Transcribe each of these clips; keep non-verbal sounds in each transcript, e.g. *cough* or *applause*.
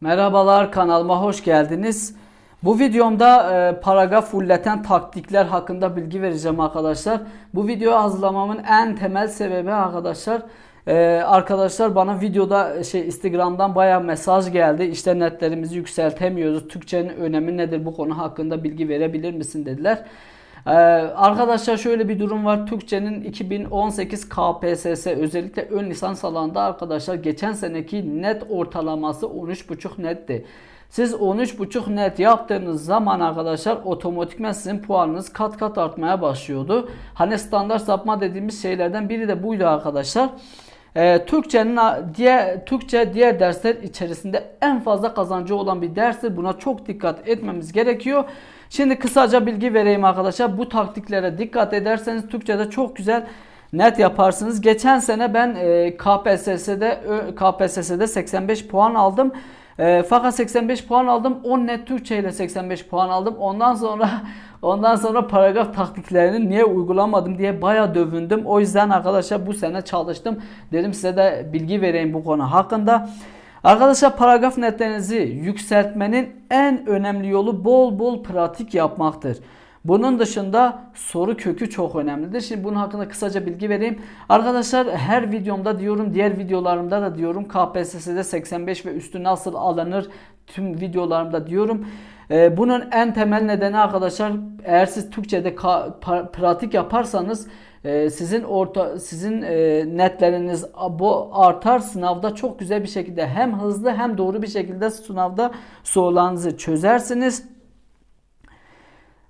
Merhabalar kanalıma hoş geldiniz. Bu videomda e, paragraf fulleten taktikler hakkında bilgi vereceğim arkadaşlar. Bu videoyu hazırlamamın en temel sebebi arkadaşlar e, arkadaşlar bana videoda şey Instagram'dan bayağı mesaj geldi. İşte netlerimizi yükseltemiyoruz. Türkçenin önemi nedir bu konu hakkında bilgi verebilir misin dediler. Ee, arkadaşlar şöyle bir durum var. Türkçenin 2018 KPSS özellikle ön lisans alanında arkadaşlar geçen seneki net ortalaması 13.5 netti. Siz 13.5 net yaptığınız zaman arkadaşlar otomatikman sizin puanınız kat kat artmaya başlıyordu. Hani standart sapma dediğimiz şeylerden biri de buydu arkadaşlar. Ee, Türkçenin diğer Türkçe diğer dersler içerisinde en fazla kazancı olan bir derstir. Buna çok dikkat etmemiz gerekiyor. Şimdi kısaca bilgi vereyim arkadaşlar. Bu taktiklere dikkat ederseniz Türkçe'de çok güzel net yaparsınız. Geçen sene ben e, KPSS'de KPSS'de 85 puan aldım. E, fakat 85 puan aldım. 10 net Türkçe ile 85 puan aldım. Ondan sonra *laughs* ondan sonra paragraf taktiklerini niye uygulamadım diye baya dövündüm. O yüzden arkadaşlar bu sene çalıştım. Dedim size de bilgi vereyim bu konu hakkında. Arkadaşlar paragraf netlerinizi yükseltmenin en önemli yolu bol bol pratik yapmaktır. Bunun dışında soru kökü çok önemlidir. Şimdi bunun hakkında kısaca bilgi vereyim. Arkadaşlar her videomda diyorum, diğer videolarımda da diyorum KPSS'de 85 ve üstü nasıl alınır tüm videolarımda diyorum. Ee, bunun en temel nedeni arkadaşlar eğer siz Türkçe'de pratik yaparsanız ee, sizin orta sizin e, netleriniz bu artar sınavda çok güzel bir şekilde hem hızlı hem doğru bir şekilde sınavda sorularınızı çözersiniz.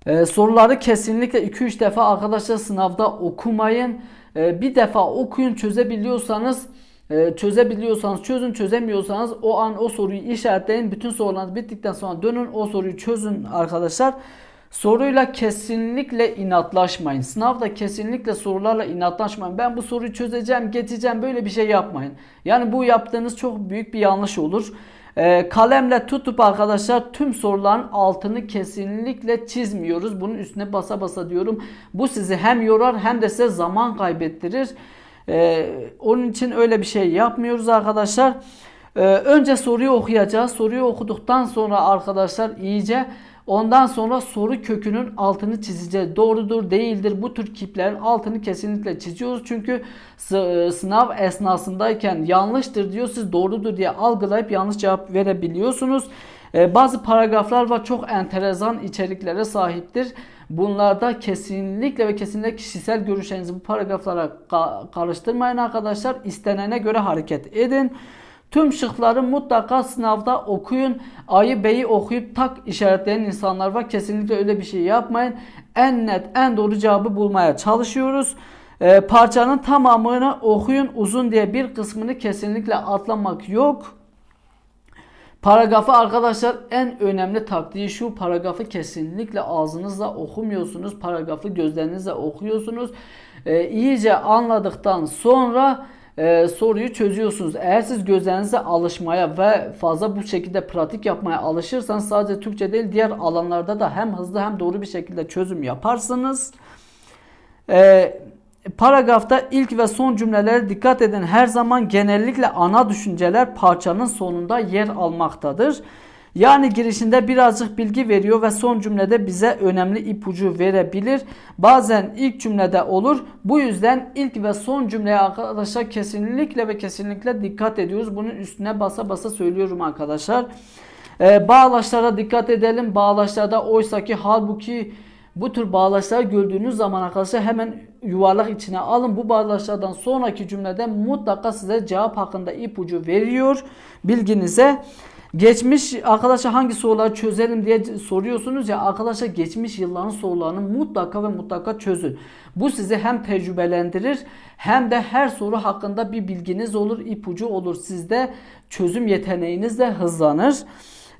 Ee, soruları kesinlikle 2-3 defa arkadaşlar sınavda okumayın. Ee, bir defa okuyun çözebiliyorsanız e, çözebiliyorsanız çözün çözemiyorsanız o an o soruyu işaretleyin. Bütün sorularınız bittikten sonra dönün o soruyu çözün arkadaşlar. Soruyla kesinlikle inatlaşmayın. Sınavda kesinlikle sorularla inatlaşmayın. Ben bu soruyu çözeceğim, geçeceğim böyle bir şey yapmayın. Yani bu yaptığınız çok büyük bir yanlış olur. Ee, kalemle tutup arkadaşlar tüm soruların altını kesinlikle çizmiyoruz. Bunun üstüne basa basa diyorum. Bu sizi hem yorar hem de size zaman kaybettirir. Ee, onun için öyle bir şey yapmıyoruz arkadaşlar. Ee, önce soruyu okuyacağız. Soruyu okuduktan sonra arkadaşlar iyice Ondan sonra soru kökünün altını çizeceğiz. Doğrudur, değildir. Bu tür kiplerin altını kesinlikle çiziyoruz. Çünkü e, sınav esnasındayken yanlıştır diyor. Siz doğrudur diye algılayıp yanlış cevap verebiliyorsunuz. Ee, bazı paragraflar var çok enteresan içeriklere sahiptir. Bunlarda kesinlikle ve kesinlikle kişisel görüşlerinizi bu paragraflara karıştırmayın arkadaşlar. İstenene göre hareket edin. Tüm şıkları mutlaka sınavda okuyun. Ayı beyi okuyup tak işaretleyen insanlar var. Kesinlikle öyle bir şey yapmayın. En net, en doğru cevabı bulmaya çalışıyoruz. Ee, parçanın tamamını okuyun. Uzun diye bir kısmını kesinlikle atlamak yok. Paragrafı arkadaşlar en önemli taktiği şu paragrafı kesinlikle ağzınızla okumuyorsunuz. Paragrafı gözlerinizle okuyorsunuz. Ee, iyice anladıktan sonra e, soruyu çözüyorsunuz. Eğer siz gözlerinize alışmaya ve fazla bu şekilde pratik yapmaya alışırsanız sadece Türkçe değil diğer alanlarda da hem hızlı hem doğru bir şekilde çözüm yaparsınız. E, paragrafta ilk ve son cümlelere dikkat edin. Her zaman genellikle ana düşünceler parçanın sonunda yer almaktadır. Yani girişinde birazcık bilgi veriyor ve son cümlede bize önemli ipucu verebilir. Bazen ilk cümlede olur. Bu yüzden ilk ve son cümleye arkadaşlar kesinlikle ve kesinlikle dikkat ediyoruz. Bunun üstüne basa basa söylüyorum arkadaşlar. Ee, bağlaçlara dikkat edelim. Bağlaçlarda oysaki halbuki bu tür bağlaçlar gördüğünüz zaman arkadaşlar hemen yuvarlak içine alın. Bu bağlaçlardan sonraki cümlede mutlaka size cevap hakkında ipucu veriyor bilginize. Geçmiş arkadaşlar hangi soruları çözelim diye soruyorsunuz ya arkadaşlar geçmiş yılların sorularını mutlaka ve mutlaka çözün. Bu sizi hem tecrübelendirir hem de her soru hakkında bir bilginiz olur, ipucu olur. Sizde çözüm yeteneğiniz de hızlanır.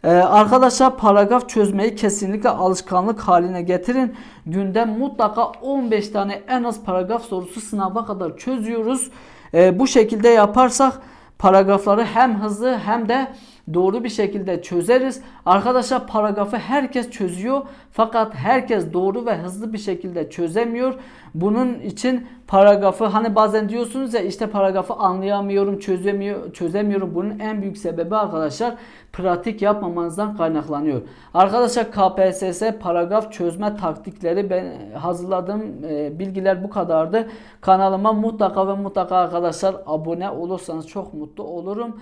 Ee, arkadaşlar paragraf çözmeyi kesinlikle alışkanlık haline getirin. Günde mutlaka 15 tane en az paragraf sorusu sınava kadar çözüyoruz. Ee, bu şekilde yaparsak paragrafları hem hızlı hem de doğru bir şekilde çözeriz. Arkadaşlar paragrafı herkes çözüyor fakat herkes doğru ve hızlı bir şekilde çözemiyor. Bunun için paragrafı hani bazen diyorsunuz ya işte paragrafı anlayamıyorum, çözemiyor, çözemiyorum. Bunun en büyük sebebi arkadaşlar pratik yapmamanızdan kaynaklanıyor. Arkadaşlar KPSS paragraf çözme taktikleri ben hazırladığım e, bilgiler bu kadardı. Kanalıma mutlaka ve mutlaka arkadaşlar abone olursanız çok mutlu olurum.